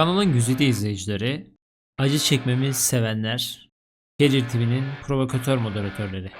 Kanalın güzide izleyicileri, acı çekmemi sevenler, Gelir TV'nin provokatör moderatörleri.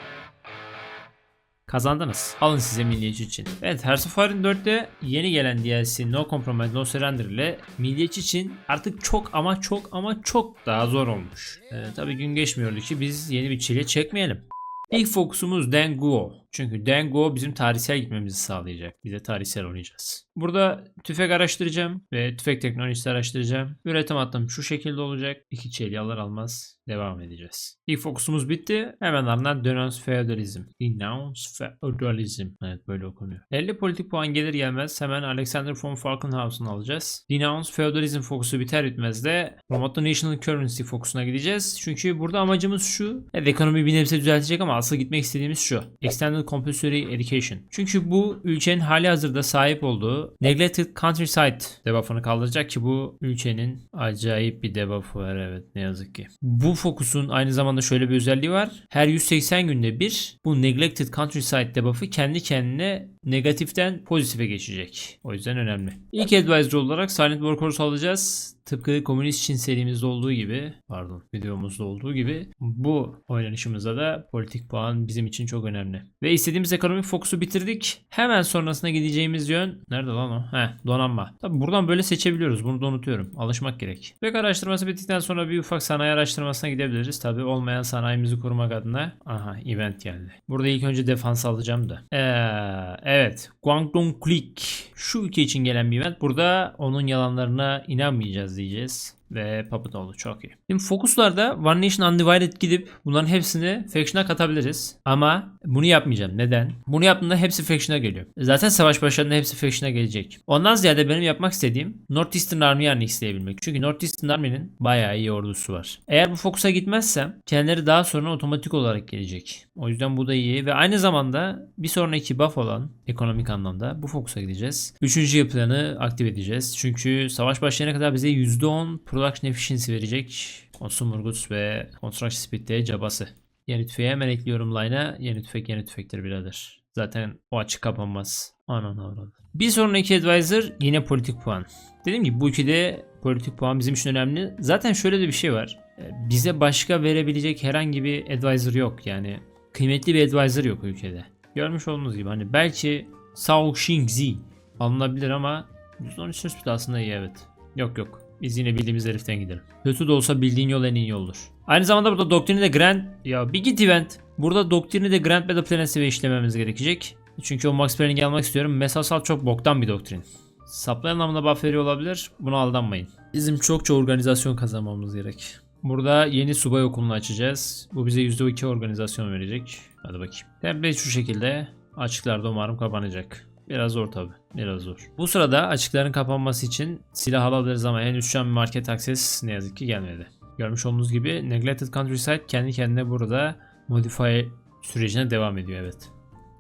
Kazandınız. Alın size milliyetçi için. Evet Hearts of Iron 4'te yeni gelen DLC No Compromise No Surrender ile milliyetçi için artık çok ama çok ama çok daha zor olmuş. Ee, tabii gün geçmiyordu ki biz yeni bir çile çekmeyelim. İlk fokusumuz Denguo. Çünkü Denguo bizim tarihsel gitmemizi sağlayacak. Biz de tarihsel oynayacağız. Burada tüfek araştıracağım ve tüfek teknolojisi araştıracağım. Üretim hattım şu şekilde olacak. İki çeliği alır almaz devam edeceğiz. İlk fokusumuz bitti. Hemen ardından Denounce Feudalism. Denounce Feudalism. Evet böyle okunuyor. 50 politik puan gelir gelmez hemen Alexander von Falkenhaus'un alacağız. Denounce Feudalism fokusu biter bitmez de the National Currency fokusuna gideceğiz. Çünkü burada amacımız şu. Evet ekonomi bir nebze düzeltecek ama asıl gitmek istediğimiz şu. Extended Compulsory Education. Çünkü bu ülkenin hali hazırda sahip olduğu Neglected Countryside debuff'ını kaldıracak ki bu ülkenin acayip bir debuff'ı var evet ne yazık ki. Bu fokusun aynı zamanda şöyle bir özelliği var. Her 180 günde bir bu Neglected Countryside debuff'ı kendi kendine negatiften pozitife geçecek. O yüzden önemli. İlk advisor olarak Silent Workers alacağız. Tıpkı Komünist Çin serimizde olduğu gibi, pardon videomuzda olduğu gibi bu oynanışımızda da politik puan bizim için çok önemli. Ve istediğimiz ekonomik fokusu bitirdik. Hemen sonrasına gideceğimiz yön, nerede lan o? Heh, donanma. Tabi buradan böyle seçebiliyoruz. Bunu da unutuyorum. Alışmak gerek. Ve araştırması bittikten sonra bir ufak sanayi araştırmasına gidebiliriz. Tabi olmayan sanayimizi korumak adına. Aha event geldi. Burada ilk önce defans alacağım da. Ee, evet. Guangdong Click. Şu ülke için gelen bir event. Burada onun yalanlarına inanmayacağız diyeceğiz. Ve Puppet oldu çok iyi. Şimdi fokuslarda One Nation Undivided gidip bunların hepsini Faction'a katabiliriz. Ama bunu yapmayacağım. Neden? Bunu yaptığımda hepsi Faction'a geliyor. Zaten savaş başlarında hepsi Faction'a gelecek. Ondan ziyade benim yapmak istediğim Northeastern Army'yi annexleyebilmek. Çünkü Northeastern Army'nin bayağı iyi ordusu var. Eğer bu fokusa gitmezsem kendileri daha sonra otomatik olarak gelecek. O yüzden bu da iyi ve aynı zamanda bir sonraki buff olan ekonomik anlamda bu fokusa gideceğiz. Üçüncü yapılanı aktif edeceğiz. Çünkü savaş başlayana kadar bize %10 production efficiency verecek. Consumer Goods ve Construction Speed'de cabası. Yeni tüfeği hemen ekliyorum line'a. Yeni tüfek yeni tüfektir birader. Zaten o açık kapanmaz. Anan avradı. Bir sonraki advisor yine politik puan. Dediğim gibi bu ülkede politik puan bizim için önemli. Zaten şöyle de bir şey var. Ee, Bize başka verebilecek herhangi bir advisor yok. Yani kıymetli bir advisor yok ülkede. Görmüş olduğunuz gibi hani belki Sao Xingzi alınabilir ama %13 speed aslında iyi evet. Yok yok. Biz yine bildiğimiz heriften gidelim. Kötü de olsa bildiğin yol en iyi yoldur. Aynı zamanda burada doktrini de Grand... Ya bir git event. Burada doktrini de Grand Battle Planet'e ve işlememiz gerekecek. Çünkü o Max Planning'i almak istiyorum. Mesasal çok boktan bir doktrin. Supply anlamında buff veriyor olabilir. Buna aldanmayın. Bizim çokça organizasyon kazanmamız gerek. Burada yeni subay okulunu açacağız. Bu bize %2 organizasyon verecek. Hadi bakayım. Template şu şekilde. Açıklarda umarım kapanacak. Biraz zor tabi. Biraz zor. Bu sırada açıkların kapanması için silah alabiliriz ama henüz şu an market access ne yazık ki gelmedi. Görmüş olduğunuz gibi Neglected Countryside kendi kendine burada modify sürecine devam ediyor evet.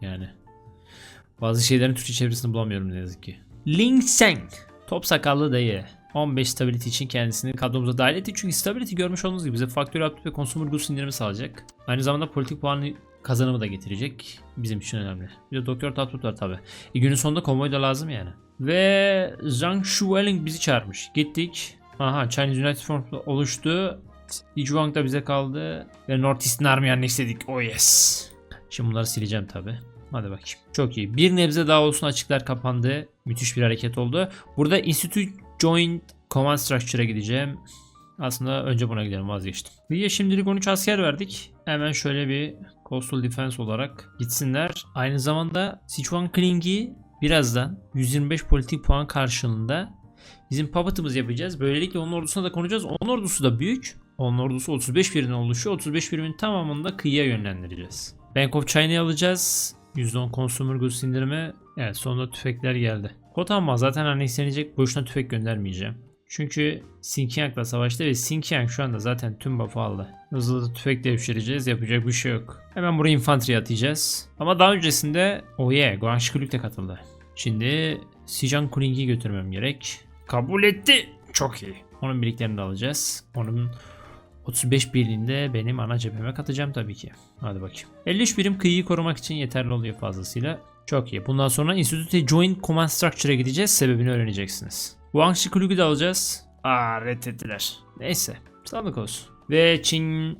Yani bazı şeylerin Türkçe çevirisini bulamıyorum ne yazık ki. Ling Seng. Top sakallı dayı. 15 stability için kendisini kadromuza dahil etti. Çünkü stability görmüş olduğunuz gibi bize faktör update ve consumer goods indirimi sağlayacak. Aynı zamanda politik puanı kazanımı da getirecek. Bizim için önemli. Bir de doktor tatut var tabi. E, günün sonunda konvoy da lazım yani. Ve Zhang Shueling bizi çağırmış. Gittik. Aha Chinese United Front oluştu. Yijuang da bize kaldı. Ve North Eastern Army annexledik. Oh yes. Şimdi bunları sileceğim tabi. Hadi bakayım. Çok iyi. Bir nebze daha olsun açıklar kapandı. Müthiş bir hareket oldu. Burada Institute Joint Command Structure'a gideceğim. Aslında önce buna gidelim vazgeçtim. Liye şimdilik 13 asker verdik. Hemen şöyle bir Coastal Defense olarak gitsinler. Aynı zamanda Sichuan Kling'i birazdan 125 politik puan karşılığında bizim puppet'ımız yapacağız. Böylelikle onun ordusuna da konacağız. Onun ordusu da büyük. Onun ordusu 35 birimden oluşuyor. 35 birimin tamamını da kıyıya yönlendireceğiz. Bank of China'yı alacağız. %10 consumer goods indirimi. Evet sonunda tüfekler geldi. Kotanma zaten annexlenecek. Boşuna tüfek göndermeyeceğim. Çünkü Xinjiang'la savaştı ve Xinjiang şu anda zaten tüm buff'ı aldı. Hızlı tüfek devşireceğiz. Yapacak bir şey yok. Hemen buraya infantry atacağız. Ama daha öncesinde oh yeah Guangxi Kulüp de katıldı. Şimdi Sijan Kuning'i götürmem gerek. Kabul etti. Çok iyi. Onun birliklerini de alacağız. Onun 35 birliğinde benim ana cepheme katacağım tabii ki. Hadi bakayım. 53 birim kıyıyı korumak için yeterli oluyor fazlasıyla. Çok iyi. Bundan sonra Institute Joint Command Structure'a gideceğiz. Sebebini öğreneceksiniz. Guangxi Kulübü de alacağız. Aa reddettiler. Neyse. Sağlık olsun. Ve Çin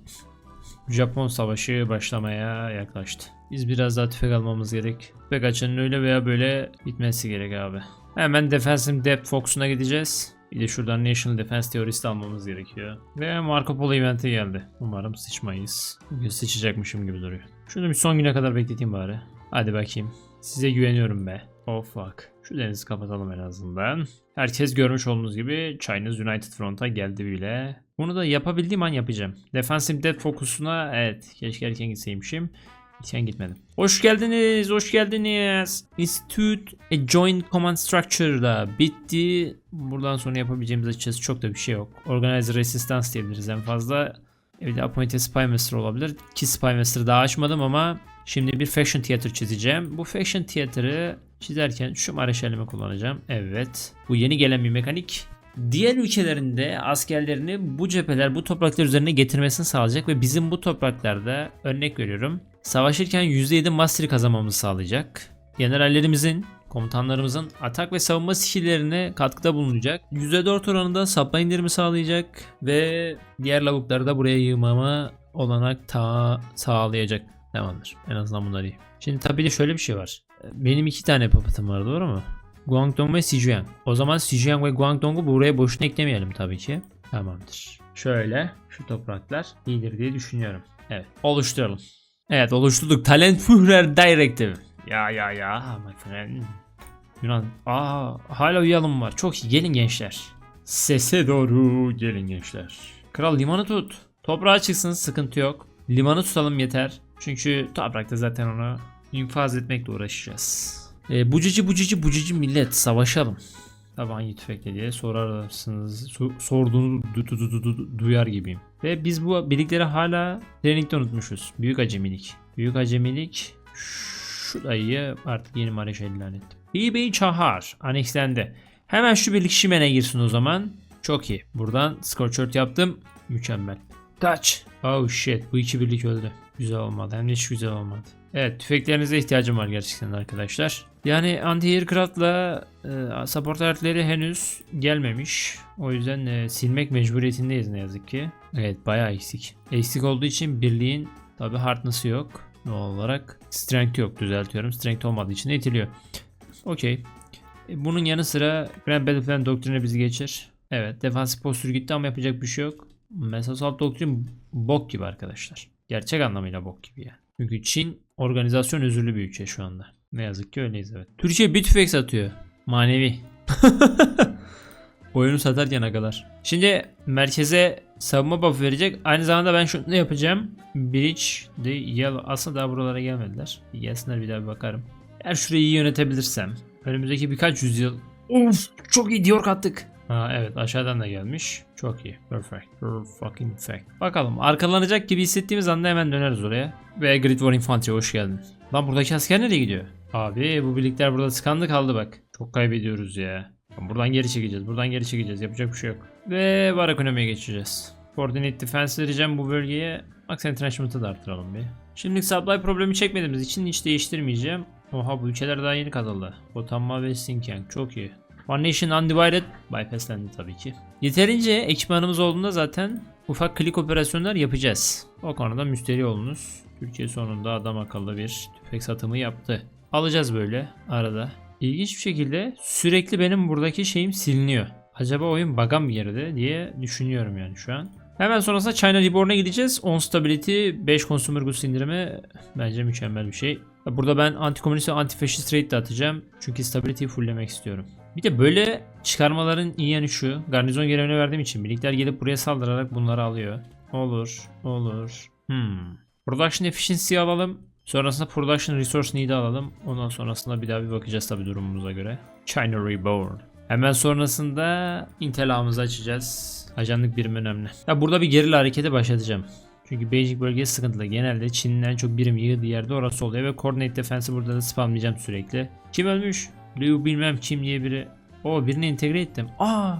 Japon savaşı başlamaya yaklaştı. Biz biraz daha tüfek almamız gerek. Tüfek açının öyle veya böyle bitmesi gerek abi. Hemen Defensive Depth Fox'una gideceğiz. Bir de şuradan National Defense Theorist almamız gerekiyor. Ve Marco Polo eventi geldi. Umarım sıçmayız. Bugün sıçacakmışım gibi duruyor. Şunu bir son güne kadar bekleteyim bari. Hadi bakayım. Size güveniyorum be. Oh fuck. Şu denizi kapatalım en azından. Herkes görmüş olduğunuz gibi Chinese United Front'a geldi bile. Bunu da yapabildiğim an yapacağım. Defensive Dead Focus'una evet keşke erken gitseymişim. Erken gitmedim. Hoş geldiniz, hoş geldiniz. Institute a Joint Command Structure'da bitti. Buradan sonra yapabileceğimiz açıkçası çok da bir şey yok. Organizer Resistance diyebiliriz en fazla. E de Appointed Spy Master olabilir. Ki Spy Master'ı daha açmadım ama şimdi bir Faction Theater çizeceğim. Bu Faction Theater'ı çizerken şu mareşalimi kullanacağım. Evet. Bu yeni gelen bir mekanik. Diğer ülkelerinde askerlerini bu cepheler, bu topraklar üzerine getirmesini sağlayacak ve bizim bu topraklarda örnek veriyorum. Savaşırken %7 mastery kazanmamızı sağlayacak. Generallerimizin, komutanlarımızın atak ve savunma skilllerine katkıda bulunacak. %4 oranında supply indirimi sağlayacak ve diğer lavukları da buraya yığmama olanak ta sağlayacak. Tamamdır. En azından bunlar iyi. Şimdi tabii de şöyle bir şey var. Benim iki tane papatım var doğru mu? Guangdong ve Sijuan. O zaman Sijuan ve Guangdong'u buraya boşuna eklemeyelim tabii ki. Tamamdır. Şöyle şu topraklar iyidir diye düşünüyorum. Evet oluşturalım. Evet oluşturduk. Talent Führer Directive. Ya ya ya. Friend. Yunan. Aa hala uyalım var. Çok iyi. Gelin gençler. Sese doğru gelin gençler. Kral limanı tut. Toprağa çıksın sıkıntı yok. Limanı tutalım yeter. Çünkü toprakta zaten onu infaz etmekle uğraşacağız. E, bucici bucici bucici millet savaşalım. Tabi hangi tüfekle diye sorarsınız. So- sorduğunu du- du- du- du- du- duyar gibiyim. Ve biz bu birlikleri hala trainingde unutmuşuz. Büyük acemilik. Büyük acemilik. Şu dayıyı artık yeni mareşal ilan ettim. BB Çahar. Annexlendi. Hemen şu birlik Şimen'e girsin o zaman. Çok iyi. Buradan Scorched yaptım. Mükemmel. Touch. Oh shit. Bu iki birlik öldü. Güzel olmadı. Hem de hiç güzel olmadı. Evet tüfeklerinize ihtiyacım var gerçekten arkadaşlar. Yani anti-aircraft'la e, support aletleri henüz gelmemiş. O yüzden e, silmek mecburiyetindeyiz ne yazık ki. Evet bayağı eksik. Eksik olduğu için birliğin tabi hardness'ı yok. Doğal olarak strength yok düzeltiyorum. Strength olmadığı için itiliyor. Okey. E, Bunun yanı sıra Grand Battle Plan doktrine bizi geçir. Evet defansif postür gitti ama yapacak bir şey yok. Mesasal doktrin bok gibi arkadaşlar. Gerçek anlamıyla bok gibi yani. Çünkü Çin organizasyon özürlü bir ülke şu anda. Ne yazık ki öyleyiz evet. Türkiye bir tüfek satıyor. Manevi. Oyunu satarken agalar. Şimdi merkeze savunma buff verecek. Aynı zamanda ben şunu yapacağım. Bridge de yellow. Aslında daha buralara gelmediler. Bir gelsinler bir daha bir bakarım. Eğer şurayı iyi yönetebilirsem. Önümüzdeki birkaç yüzyıl. Of çok iyi Dior kattık. Ha evet aşağıdan da gelmiş. Çok iyi. Perfect. Fucking perfect. Bakalım arkalanacak gibi hissettiğimiz anda hemen döneriz oraya. Ve Great War Infantry hoş geldin. Lan buradaki asker nereye gidiyor? Abi bu birlikler burada tıkandı kaldı bak. Çok kaybediyoruz ya. Buradan geri çekeceğiz. Buradan geri çekeceğiz. Yapacak bir şey yok. Ve var ekonomiye geçeceğiz. Coordinate Defense vereceğim bu bölgeye. Max Entrenchment'ı da arttıralım bir. Şimdilik supply problemi çekmediğimiz için hiç değiştirmeyeceğim. Oha bu ülkeler daha yeni katıldı. Botanma ve Xinjiang çok iyi. One Nation Undivided bypasslendi tabii ki. Yeterince ekipmanımız olduğunda zaten ufak klik operasyonlar yapacağız. O konuda müşteri olunuz. Türkiye sonunda adam akıllı bir tüfek satımı yaptı. Alacağız böyle arada. İlginç bir şekilde sürekli benim buradaki şeyim siliniyor. Acaba oyun bug'a mı girdi diye düşünüyorum yani şu an. Hemen sonrasında China Reborn'a gideceğiz. On Stability 5 Consumer Goods indirimi bence mükemmel bir şey. Burada ben anti-komünist ve anti-faşist rate de atacağım. Çünkü stability'yi fulllemek istiyorum. Bir de böyle çıkarmaların iyi yanı şu. Garnizon görevine verdiğim için birlikler gelip buraya saldırarak bunları alıyor. Olur. Olur. Hmm. Production Efficiency alalım. Sonrasında Production Resource Need'i alalım. Ondan sonrasında bir daha bir bakacağız tabi durumumuza göre. China Reborn. Hemen sonrasında Intel ağımızı açacağız. Ajanlık birim önemli. Ya burada bir gerilla hareketi başlatacağım. Çünkü Beijing bölgesi sıkıntılı. Genelde Çin'in en çok birim yığdığı yerde orası oluyor ve Coordinate Defense'i burada da spamlayacağım sürekli. Kim ölmüş? Liu bilmem kim diye biri. O birini entegre ettim. Aa!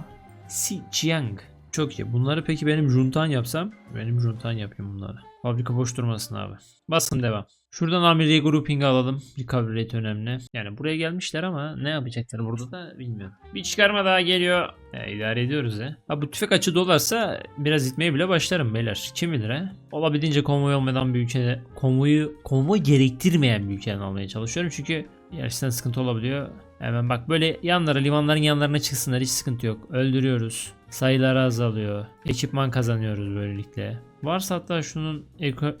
Si Jiang. Çok iyi. Bunları peki benim juntan yapsam? Benim juntan yapayım bunları. Fabrika boş durmasın abi. Basın devam. Şuradan amir regrouping alalım. Recovery rate önemli. Yani buraya gelmişler ama ne yapacaklar burada da bilmiyorum. Bir çıkarma daha geliyor. Ya, idare ediyoruz ya. Ha bu tüfek açı dolarsa biraz itmeye bile başlarım beyler. Kim bilir ha? Olabildiğince konvoy olmadan bir ülkede konvoyu konvoy gerektirmeyen bir ülkeden almaya çalışıyorum. Çünkü gerçekten sıkıntı olabiliyor. Hemen bak böyle yanlara limanların yanlarına çıksınlar hiç sıkıntı yok. Öldürüyoruz. Sayıları azalıyor. Ekipman kazanıyoruz böylelikle. Varsa hatta şunun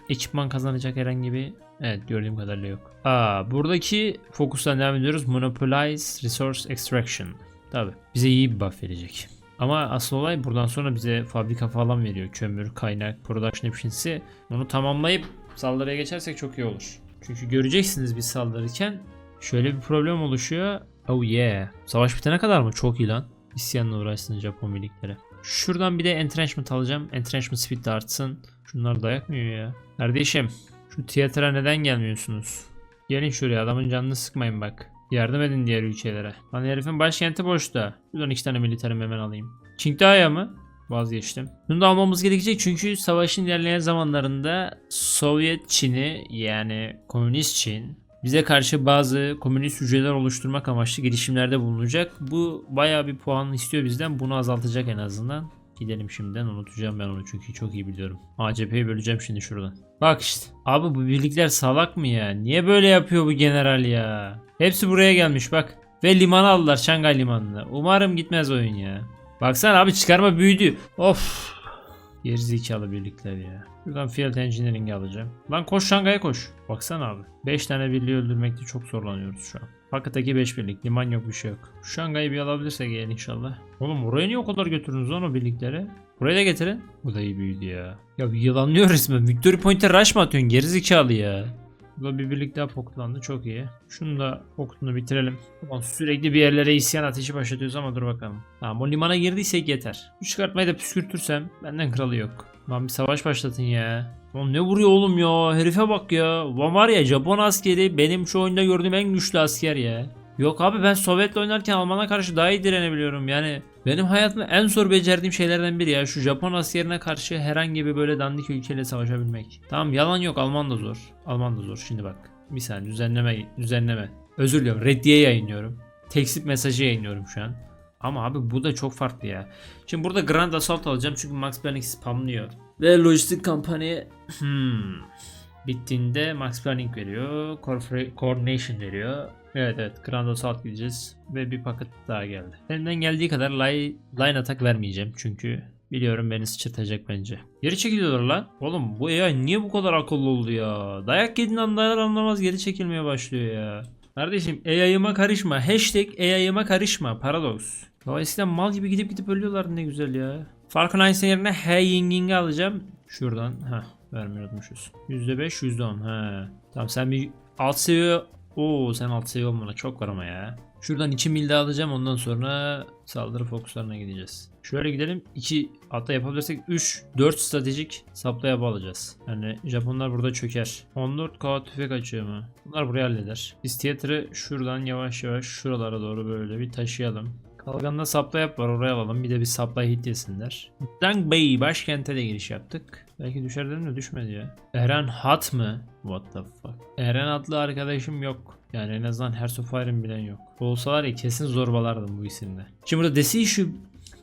ekipman kazanacak herhangi bir Evet gördüğüm kadarıyla yok. Aa, buradaki fokustan devam ediyoruz. Monopolize Resource Extraction. Tabi bize iyi bir buff verecek. Ama asıl olay buradan sonra bize fabrika falan veriyor. Kömür, kaynak, production efficiency. Bunu tamamlayıp saldırıya geçersek çok iyi olur. Çünkü göreceksiniz biz saldırırken şöyle bir problem oluşuyor. Oh yeah. Savaş bitene kadar mı? Çok iyi lan. İsyanla uğraşsın Japon birlikleri. Şuradan bir de entrenchment alacağım. Entrenchment speed de artsın. Şunlar dayak mı yiyor ya? Kardeşim şu tiyatra neden gelmiyorsunuz? Gelin şuraya adamın canını sıkmayın bak. Yardım edin diğer ülkelere. Lan herifin başkenti boşta. Buradan iki tane militerim hemen alayım. Çingdaya mı? Vazgeçtim. Bunu da almamız gerekecek çünkü savaşın ilerleyen zamanlarında Sovyet Çin'i yani Komünist Çin bize karşı bazı komünist hücreler oluşturmak amaçlı girişimlerde bulunacak. Bu bayağı bir puan istiyor bizden. Bunu azaltacak en azından. Gidelim şimdiden unutacağım ben onu çünkü çok iyi biliyorum. ACP'yi böleceğim şimdi şuradan. Bak işte. Abi bu birlikler salak mı ya? Niye böyle yapıyor bu general ya? Hepsi buraya gelmiş bak. Ve limanı aldılar Şangay limanına. Umarım gitmez oyun ya. Baksana abi çıkarma büyüdü. Of. Gerizekalı birlikler ya. Buradan Field Engineering'i alacağım. Lan koş Şangay'a koş. Baksana abi. 5 tane birliği öldürmekte çok zorlanıyoruz şu an. Fakataki 5 birlik. Liman yok bir şey yok. Şangay'ı bir alabilirsek eğer inşallah. Oğlum oraya niye o kadar götürdünüz lan o birlikleri? Buraya da getirin. Bu da iyi büyüdü ya. Ya yılanlıyor resmen. Victory Point'e rush mı atıyorsun? Gerizekalı ya. Burada bir birlik daha poklandı. Çok iyi. Şunu da pokutunu bitirelim. Ulan sürekli bir yerlere isyan ateşi başlatıyoruz ama dur bakalım. Tamam o limana girdiysek yeter. Bu çıkartmayı da püskürtürsem benden kralı yok. Lan bir savaş başlatın ya. Lan ne vuruyor oğlum ya? Herife bak ya. Ulan var ya Japon askeri benim şu oyunda gördüğüm en güçlü asker ya. Yok abi ben Sovyet'le oynarken Alman'a karşı daha iyi direnebiliyorum. Yani benim hayatımda en zor becerdiğim şeylerden biri ya. Şu Japon askerine karşı herhangi bir böyle dandik ülkeyle savaşabilmek. Tamam yalan yok Alman da zor. Alman da zor. Şimdi bak. Bir saniye düzenleme düzenleme. Özür diliyorum. Reddiye yayınlıyorum. Tekstit mesajı yayınlıyorum şu an. Ama abi bu da çok farklı ya. Şimdi burada Grand Assault alacağım çünkü Max Planck spamlıyor. Ve lojistik kampanya hmm. bittiğinde Max Planck veriyor. Coordination veriyor. Evet evet Grand Assault gideceğiz. Ve bir paket daha geldi. Elimden geldiği kadar line, line atak vermeyeceğim çünkü biliyorum beni sıçırtacak bence. Geri çekiliyorlar lan. Oğlum bu AI niye bu kadar akıllı oldu ya? Dayak yediğin anlar anlamaz geri çekilmeye başlıyor ya. Kardeşim AI'ıma karışma. Hashtag AI'ıma karışma. Paradox. Ya eskiden mal gibi gidip gidip ölüyorlardı ne güzel ya. Falcon Einstein yerine Hey Ying Ying'i alacağım. Şuradan. Heh vermiyordmuşuz. %5 %10. He. Tamam sen bir alt seviye Oo sen alt seviye olmana çok var ama ya. Şuradan 2 mil daha alacağım ondan sonra saldırı fokuslarına gideceğiz. Şöyle gidelim 2 hatta yapabilirsek 3 4 stratejik hub alacağız. Yani Japonlar burada çöker. 14k tüfek açıyor mu? Bunlar buraya halleder. Biz şuradan yavaş yavaş şuralara doğru böyle bir taşıyalım. Kalgan'da supply hub var oraya alalım. Bir de bir supply hit yesinler. Dang Bey başkente de giriş yaptık. Belki düşer dedim de düşmedi ya. Eren Hat mı? What the fuck? Eren adlı arkadaşım yok. Yani en azından Hearts of Fire'ın bilen yok. Olsalar ya kesin zorbalardım bu isimde. Şimdi burada Decisive,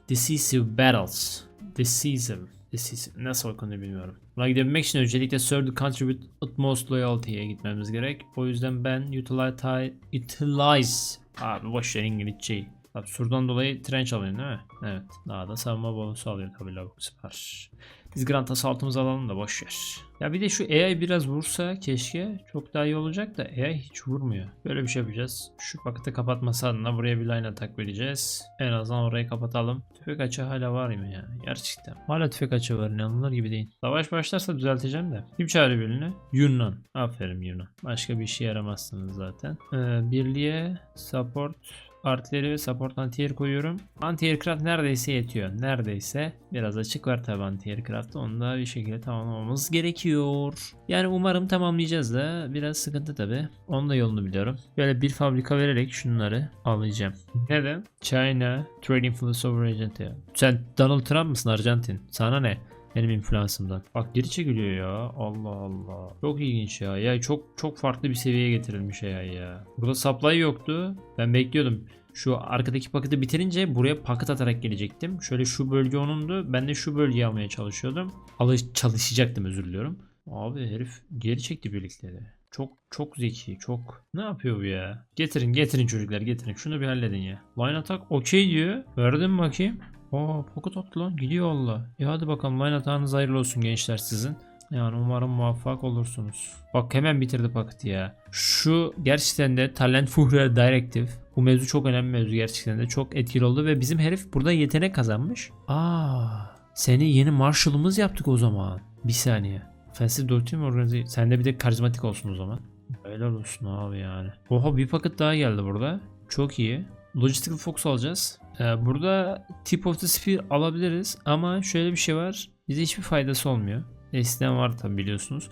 decisive Battles. Decisive. Decisive. Nasıl okunuyor bilmiyorum. Buna gidebilmek için öncelikle Serve the Country with Utmost Loyalty'ye gitmemiz gerek. O yüzden ben Utilize... Utilize... Abi boş ver İngilizceyi. Tabii surdan dolayı trench alayım değil mi? Evet. Daha da savunma bonusu alıyor tabii lavuk süper. Biz Grand Assault'umuzu alalım da boş ver. Ya bir de şu AI biraz vursa keşke çok daha iyi olacak da AI hiç vurmuyor. Böyle bir şey yapacağız. Şu paketi kapatması adına buraya bir line atak vereceğiz. En azından orayı kapatalım. Tüfek açığı hala var mı ya? Gerçekten. Hala tüfek açığı var inanılır gibi değil. Savaş başlarsa düzelteceğim de. Kim çağırıyor birini? Yunan. Aferin Yunan. Başka bir işe yaramazsınız zaten. Ee, birliğe support artileri ve support anti-air koyuyorum. Anti-aircraft neredeyse yetiyor. Neredeyse. Biraz açık var tabi anti-aircraft'ta. Onu da bir şekilde tamamlamamız gerekiyor. Yani umarım tamamlayacağız da biraz sıkıntı tabi. Onun da yolunu biliyorum. Böyle bir fabrika vererek şunları alacağım. Neden? China Trading Flows over Argentina. Sen Donald Trump mısın Arjantin? Sana ne? Benim influensımdan. Bak geri çekiliyor ya. Allah Allah. Çok ilginç ya. Ya çok çok farklı bir seviyeye getirilmiş ya ya. Burada supply yoktu. Ben bekliyordum. Şu arkadaki paketi bitirince buraya paket atarak gelecektim. Şöyle şu bölge onundu. Ben de şu bölgeyi almaya çalışıyordum. Alış çalışacaktım özür diliyorum. Abi herif geri çekti birlikleri. Çok çok zeki çok. Ne yapıyor bu ya? Getirin getirin çocuklar getirin. Şunu bir halledin ya. Line attack okey diyor. Verdim bakayım. Aa pocket attı lan gidiyor Allah. E hadi bakalım line atağınız hayırlı olsun gençler sizin. Yani umarım muvaffak olursunuz. Bak hemen bitirdi paketi ya. Şu gerçekten de Talent Fuhrer Directive. Bu mevzu çok önemli mevzu gerçekten de. Çok etkili oldu ve bizim herif burada yetenek kazanmış. Aa, seni yeni Marshall'ımız yaptık o zaman. Bir saniye. Offensive Doctrine Organize... Sen de bir de karizmatik olsun o zaman. Helal olsun abi yani. Oha bir paket daha geldi burada. Çok iyi. Logistical Fox alacağız. Ee, burada Tip of the Spear alabiliriz ama şöyle bir şey var. Bize hiçbir faydası olmuyor. Eskiden var tabi biliyorsunuz.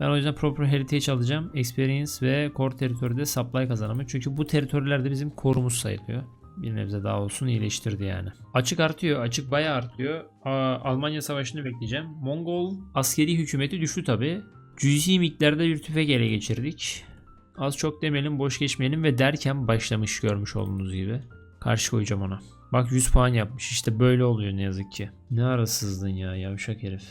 Ben o yüzden Proper Heritage alacağım. Experience ve Core Territory'de supply kazanımı. Çünkü bu teritorylerde bizim korumuz sayılıyor. Bir nebze daha olsun iyileştirdi yani. Açık artıyor. Açık bayağı artıyor. Aa, Almanya savaşını bekleyeceğim. Mongol askeri hükümeti düştü tabi. Cüzi miktarda bir tüfek ele geçirdik. Az çok demeyelim boş geçmeyelim ve derken başlamış görmüş olduğunuz gibi. Karşı koyacağım ona. Bak 100 puan yapmış. İşte böyle oluyor ne yazık ki. Ne arasızdın ya yavşak herif.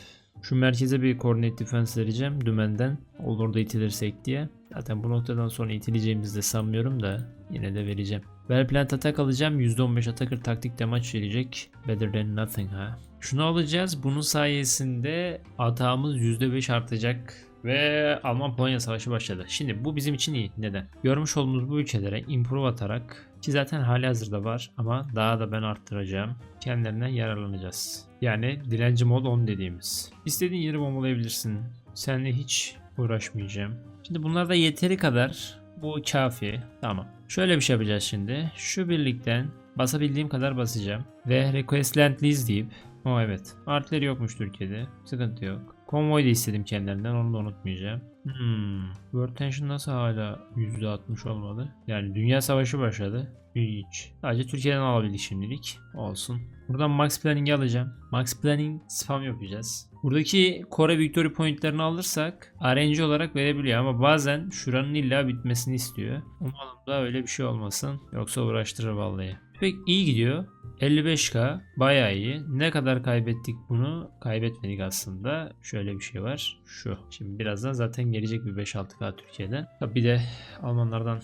Şu merkeze bir coordinate defense vereceğim dümenden. Olur da itilirsek diye. Zaten bu noktadan sonra itileceğimizi de sanmıyorum da yine de vereceğim. Well atak alacağım. %15 atakır taktik damaç verecek. Better than nothing ha. Şunu alacağız. Bunun sayesinde atağımız %5 artacak. Ve Alman-Polonya savaşı başladı. Şimdi bu bizim için iyi. Neden? Görmüş olduğumuz bu ülkelere improve atarak ki zaten hali hazırda var ama daha da ben arttıracağım. Kendilerinden yararlanacağız. Yani dilenci mod 10 dediğimiz. İstediğin yeri bombalayabilirsin. Seninle hiç uğraşmayacağım. Şimdi bunlar da yeteri kadar bu kafi. Tamam. Şöyle bir şey yapacağız şimdi. Şu birlikten basabildiğim kadar basacağım. Ve request land lease deyip o evet. Artleri yokmuş Türkiye'de. Sıkıntı yok. Konvoy da istedim kendilerinden onu da unutmayacağım. Hmm. World Tension nasıl hala %60 olmadı? Yani Dünya Savaşı başladı. Hiç. Sadece Türkiye'den alabildik şimdilik. Olsun. Buradan Max Planning'i alacağım. Max Planning spam yapacağız. Buradaki Kore Victory Point'lerini alırsak RNG olarak verebiliyor ama bazen şuranın illa bitmesini istiyor. Umarım da öyle bir şey olmasın. Yoksa uğraştırır vallahi. Pek iyi gidiyor. 55k bayağı iyi. Ne kadar kaybettik bunu? Kaybetmedik aslında. Şöyle bir şey var. Şu. Şimdi birazdan zaten gelecek bir 5-6k Türkiye'den. Bir de Almanlardan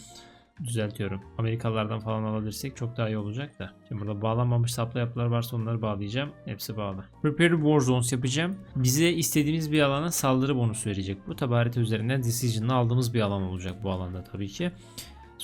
düzeltiyorum. Amerikalılardan falan alabilirsek çok daha iyi olacak da. Şimdi burada bağlanmamış sapla yapılar varsa onları bağlayacağım. Hepsi bağlı. Prepare War Zones yapacağım. Bize istediğimiz bir alana saldırı bonusu verecek. Bu tabi harita üzerinden decision'la aldığımız bir alan olacak bu alanda tabii ki.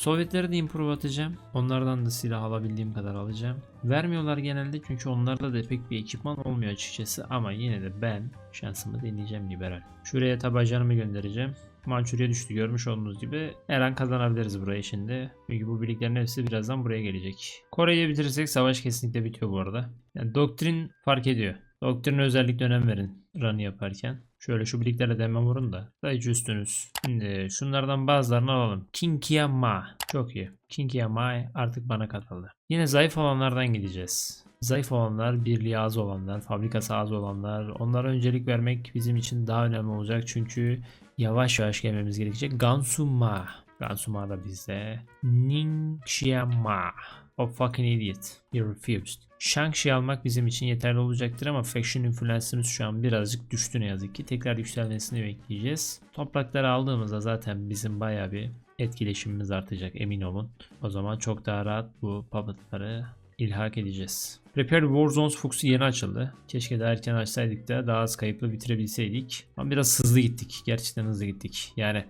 Sovyetleri de improve atacağım. Onlardan da silah alabildiğim kadar alacağım. Vermiyorlar genelde çünkü onlarda da pek bir ekipman olmuyor açıkçası. Ama yine de ben şansımı deneyeceğim liberal. Şuraya tabacanımı göndereceğim. Mançurya düştü görmüş olduğunuz gibi. Her an kazanabiliriz burayı şimdi. Çünkü bu birliklerin hepsi birazdan buraya gelecek. Kore'yi bitirirsek savaş kesinlikle bitiyor bu arada. Yani doktrin fark ediyor. Doktrin özellikle önem verin run'ı yaparken. Şöyle şu birliklerle de hemen vurun da. Sayıcı üstünüz. Şimdi şunlardan bazılarını alalım. Kinkiyama. Çok iyi. Kinkiyama artık bana katıldı. Yine zayıf olanlardan gideceğiz. Zayıf olanlar, birliği az olanlar, fabrikası az olanlar. Onlara öncelik vermek bizim için daha önemli olacak. Çünkü yavaş yavaş gelmemiz gerekecek. Gansuma. Gansuma da bizde. Ningxiama. O fucking idiot. He refused. Shang-Chi almak bizim için yeterli olacaktır ama Faction Influence'ımız şu an birazcık düştü ne yazık ki. Tekrar yükselmesini bekleyeceğiz. Toprakları aldığımızda zaten bizim baya bir etkileşimimiz artacak emin olun. O zaman çok daha rahat bu puppetları ilhak edeceğiz. Prepare War Zones Fox'u yeni açıldı. Keşke daha erken açsaydık da daha az kayıpla bitirebilseydik. Ama biraz hızlı gittik. Gerçekten hızlı gittik. Yani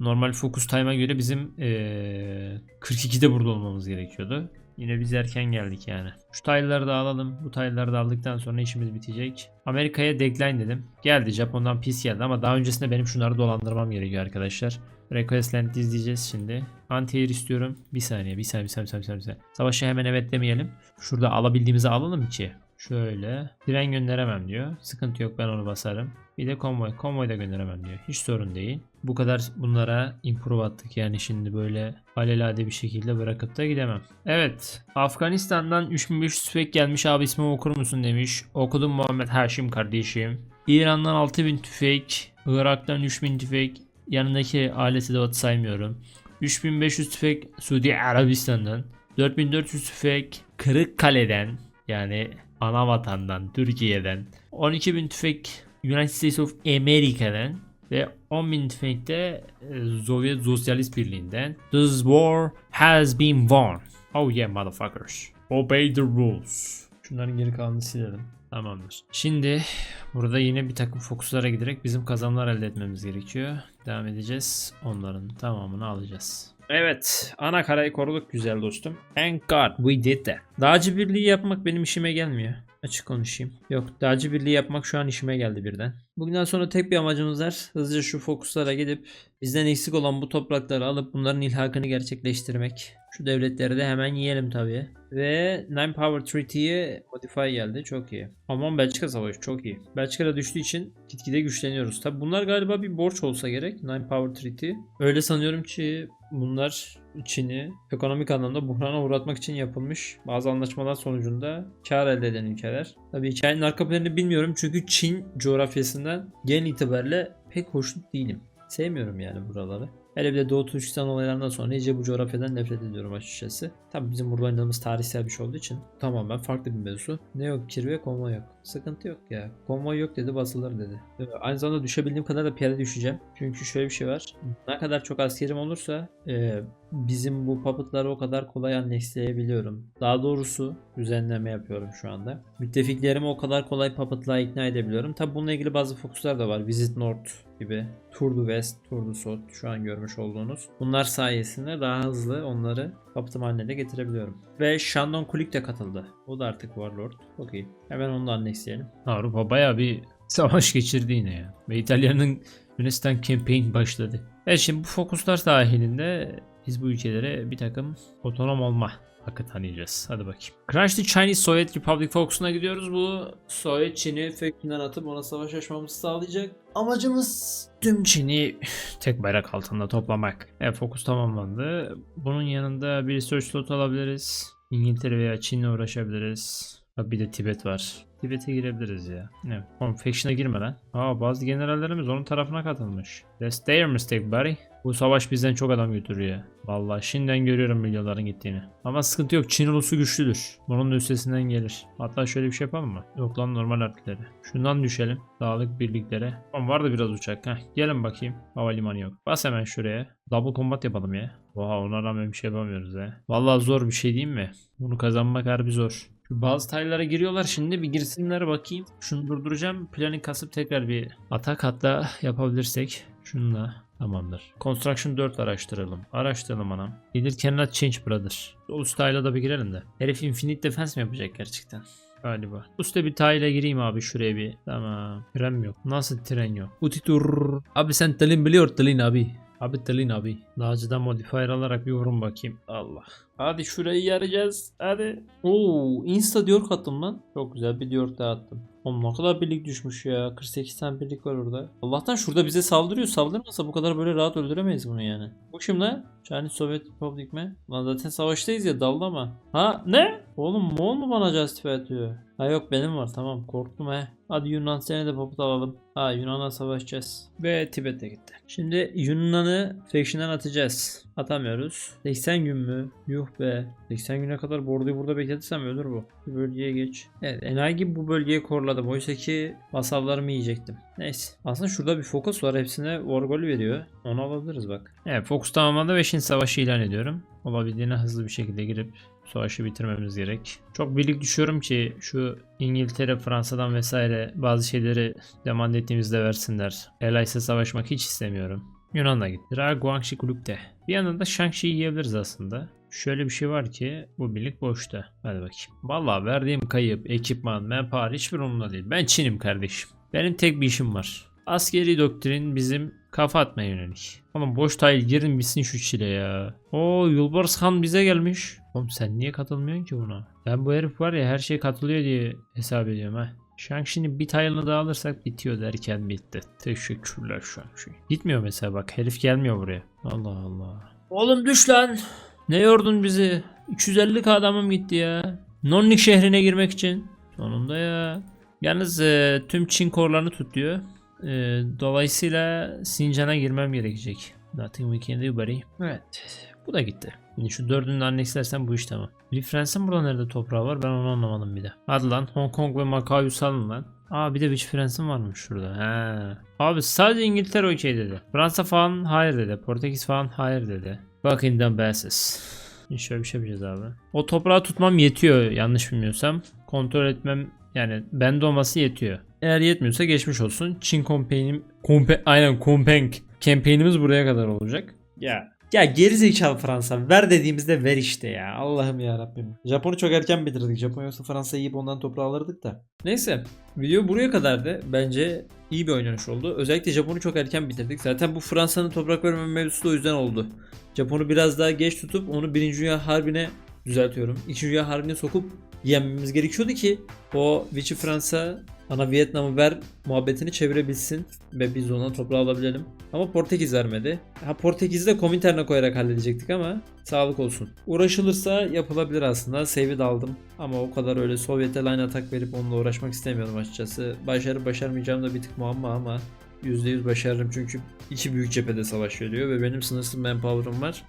normal Focus Time'a göre bizim ee, 42'de burada olmamız gerekiyordu. Yine biz erken geldik yani. Şu tile'ları da alalım. Bu tile'ları da aldıktan sonra işimiz bitecek. Amerika'ya decline dedim. Geldi Japon'dan pis geldi ama daha öncesinde benim şunları dolandırmam gerekiyor arkadaşlar. Request land izleyeceğiz şimdi. Anti-air istiyorum. Bir saniye, bir saniye, bir saniye, bir saniye, bir saniye. Savaşa hemen evet demeyelim. Şurada alabildiğimizi alalım içi. Şöyle. Tren gönderemem diyor. Sıkıntı yok ben onu basarım. Bir de konvoy. Konvoy da gönderemem diyor. Hiç sorun değil. Bu kadar bunlara improve attık yani şimdi böyle alelade bir şekilde bırakıp da gidemem. Evet. Afganistan'dan 3500 tüfek gelmiş abi ismimi okur musun demiş. Okudum Muhammed Haşim kardeşim. İran'dan 6000 tüfek. Irak'tan 3000 tüfek. Yanındaki aleti de saymıyorum. 3500 tüfek Suudi Arabistan'dan. 4400 tüfek Kırıkkale'den yani ana vatandan Türkiye'den. 12000 tüfek United States of America'dan ve 10.000 tüfek de e, Sovyet Sosyalist Birliği'nden. This war has been won. Oh yeah motherfuckers. Obey the rules. Şunların geri kalanını silelim. Tamamdır. Şimdi burada yine bir takım fokuslara giderek bizim kazanımlar elde etmemiz gerekiyor. Devam edeceğiz. Onların tamamını alacağız. Evet. Ana karayı koruduk güzel dostum. Thank God we did that. Dağcı birliği yapmak benim işime gelmiyor. Açık konuşayım. Yok dağcı birliği yapmak şu an işime geldi birden. Bugünden sonra tek bir amacımız var. Hızlıca şu fokuslara gidip bizden eksik olan bu toprakları alıp bunların ilhakını gerçekleştirmek. Şu devletleri de hemen yiyelim tabii. Ve Nine Power Treaty'ye modify geldi. Çok iyi. Alman Belçika savaşı çok iyi. Belçika'da düştüğü için gitgide güçleniyoruz. Tabi bunlar galiba bir borç olsa gerek. Nine Power Treaty. Öyle sanıyorum ki bunlar Çin'i ekonomik anlamda buhrana uğratmak için yapılmış bazı anlaşmalar sonucunda kar elde eden ülkeler. Tabii hikayenin arka planını bilmiyorum çünkü Çin coğrafyasından genel itibariyle pek hoşnut değilim. Sevmiyorum yani buraları. Hele bir de Doğu Türkistan olaylarından sonra iyice bu coğrafyadan nefret ediyorum açıkçası. Tabi bizim burada oynadığımız tarihsel bir şey olduğu için tamamen farklı bir mevzu. Ne yok kirve konvoy yok. Sıkıntı yok ya. Konvoy yok dedi basılır dedi. Aynı zamanda düşebildiğim kadar da piyade düşeceğim. Çünkü şöyle bir şey var. Ne kadar çok askerim olursa e, bizim bu puppetları o kadar kolay annexleyebiliyorum. Daha doğrusu düzenleme yapıyorum şu anda. Müttefiklerimi o kadar kolay puppetlığa ikna edebiliyorum. Tabi bununla ilgili bazı fokuslar da var. Visit North gibi. Tour du West, Tour du South şu an görmüş olduğunuz. Bunlar sayesinde daha hızlı onları puppet'ım haline getirebiliyorum. Ve Shandon Kulik de katıldı. O da artık Warlord. Çok iyi. Hemen onu da annexleyelim. Avrupa baya bir savaş geçirdi yine ya. Ve İtalya'nın Yunanistan campaign başladı. Evet şimdi bu fokuslar dahilinde biz bu ülkelere bir takım otonom olma hakkı tanıyacağız. Hadi bakayım. Crash the Chinese Soviet Republic fokusuna gidiyoruz. Bu Sovyet Çin'i Fekü'nden atıp ona savaş açmamızı sağlayacak. Amacımız tüm Çin'i tek bayrak altında toplamak. Evet fokus tamamlandı. Bunun yanında bir research slot alabiliriz. İngiltere veya Çin'le uğraşabiliriz. Bak bir de Tibet var. Tibet'e girebiliriz ya. Evet. Oğlum faction'a girme lan. Aa bazı generallerimiz onun tarafına katılmış. That's their mistake buddy. Bu savaş bizden çok adam götürüyor. Vallahi şimdiden görüyorum milyonların gittiğini. Ama sıkıntı yok. Çin ulusu güçlüdür. Bunun da üstesinden gelir. Hatta şöyle bir şey yapalım mı? Yok lan normal harfleri. Şundan düşelim. Dağlık birliklere. Tamam vardı biraz uçak. Heh, gelin bakayım. Havalimanı yok. Bas hemen şuraya. Double combat yapalım ya. Oha ona rağmen bir şey yapamıyoruz ya. Vallahi zor bir şey değil mi? Bunu kazanmak harbi zor. Şu bazı taylara giriyorlar şimdi bir girsinler bakayım. Şunu durduracağım. Planı kasıp tekrar bir atak hatta yapabilirsek. Şununla tamamdır. Construction 4 araştıralım. Araştıralım anam. Leader cannot change brother. O style'a da bir girelim de. Herif infinite defense mi yapacak gerçekten? Galiba. Usta bir tayla gireyim abi şuraya bir. Tamam. Tren yok. Nasıl tren yok? Utitur. Abi sen Tallinn biliyor Tallinn abi. Abi Tallinn abi. Dağcıdan modifier alarak bir vurun bakayım. Allah. Hadi şurayı yarayacağız. Hadi. Oo, insta diyor attım lan. Çok güzel bir diyor daha attım. Oğlum ne kadar birlik düşmüş ya. 48 tane birlik var orada. Allah'tan şurada bize saldırıyor. Saldırmasa bu kadar böyle rahat öldüremeyiz bunu yani. Bu kim lan? Chinese Soviet Republic mi? Lan zaten savaştayız ya daldı ama. Ha ne? Oğlum Moğol mu bana justify atıyor? Ha yok benim var tamam korktum he. Hadi Yunan seni de papıt alalım. Ha Yunan'a savaşacağız. Ve Tibet'e gitti. Şimdi Yunan'ı faction'dan atacağız. Atamıyoruz. 80 gün mü? Yuh be. 80 güne kadar bordoyu burada bekletirsem ölür bu. Bir bölgeye geç. Evet enayi bu bölgeyi korladım. Oysa ki masavlarımı yiyecektim. Neyse. Aslında şurada bir fokus var. Hepsine war golü veriyor. Onu alabiliriz bak. Evet fokus tamamlandı ve şimdi savaşı ilan ediyorum. Olabildiğine hızlı bir şekilde girip savaşı bitirmemiz gerek. Çok birlik düşüyorum ki şu İngiltere, Fransa'dan vesaire bazı şeyleri demand ettiğimizde versinler. Allies'e savaşmak hiç istemiyorum. Yunan'a gitti. Ra Guangxi kulüpte. Bir yandan da Shangshi'yi yiyebiliriz aslında. Şöyle bir şey var ki bu birlik boşta. Hadi bakayım. Vallahi verdiğim kayıp, ekipman, manpower hiçbir umurumda değil. Ben Çin'im kardeşim. Benim tek bir işim var. Askeri doktrin bizim Kafa atmaya yönelik. Oğlum boş tayil girin bitsin şu çile ya. Oo Yulbars Han bize gelmiş. Oğlum sen niye katılmıyorsun ki buna? Ben bu herif var ya her şey katılıyor diye hesap ediyorum ha. Shang-Chi'nin bir tayını daha alırsak bitiyor derken bitti. Teşekkürler Shang-Chi. Gitmiyor mesela bak herif gelmiyor buraya. Allah Allah. Oğlum düş lan. Ne yordun bizi? 250 adamım gitti ya. Nonnik şehrine girmek için. Sonunda ya. Yalnız e, tüm Çin korlarını tut diyor. E, dolayısıyla Sincan'a girmem gerekecek. Nothing we can do buddy. Evet. Bu da gitti. Şimdi şu dördünü de annekslersen bu iş tamam. Fransa'nın burada nerede toprağı var ben onu anlamadım bir de. Hadi lan Hong Kong ve Macau'yu salın lan. Aa bir de Witch France'ın varmış şurada. He. Abi sadece İngiltere okey dedi. Fransa falan hayır dedi. Portekiz falan hayır dedi. Basses. Şimdi şöyle bir şey yapacağız abi. O toprağı tutmam yetiyor yanlış bilmiyorsam. Kontrol etmem yani bende olması yetiyor. Eğer yetmiyorsa geçmiş olsun. Çin campaign'im kompe aynen campaign campaign'imiz buraya kadar olacak. Ya ya gerizekalı Fransa ver dediğimizde ver işte ya. Allah'ım ya Rabbim. Japon'u çok erken bitirdik. Japon yoksa Fransa'yı yiyip ondan toprağı alırdık da. Neyse video buraya kadardı. Bence iyi bir oynanış oldu. Özellikle Japon'u çok erken bitirdik. Zaten bu Fransa'nın toprak verme mevzusu da o yüzden oldu. Japon'u biraz daha geç tutup onu 1. Dünya Harbi'ne düzeltiyorum. 2. Dünya Harbi'ne sokup yenmemiz gerekiyordu ki o Vichy Fransa ana Vietnam'ı ver muhabbetini çevirebilsin ve biz ona toprağı alabilelim. Ama Portekiz vermedi. Ha Portekiz'i de Komintern'e koyarak halledecektik ama sağlık olsun. Uğraşılırsa yapılabilir aslında. Save'i de aldım. Ama o kadar öyle Sovyet'e line atak verip onunla uğraşmak istemiyordum açıkçası. Başarı başarmayacağım da bir tık muamma ama %100 başarırım çünkü iki büyük cephede savaş veriyor ve benim sınırsız manpower'ım var.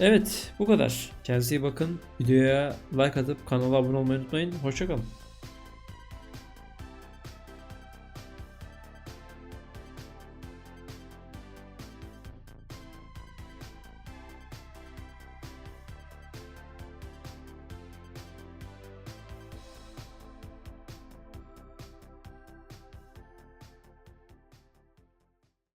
Evet bu kadar. Kendinize iyi bakın. Videoya like atıp kanala abone olmayı unutmayın. Hoşçakalın.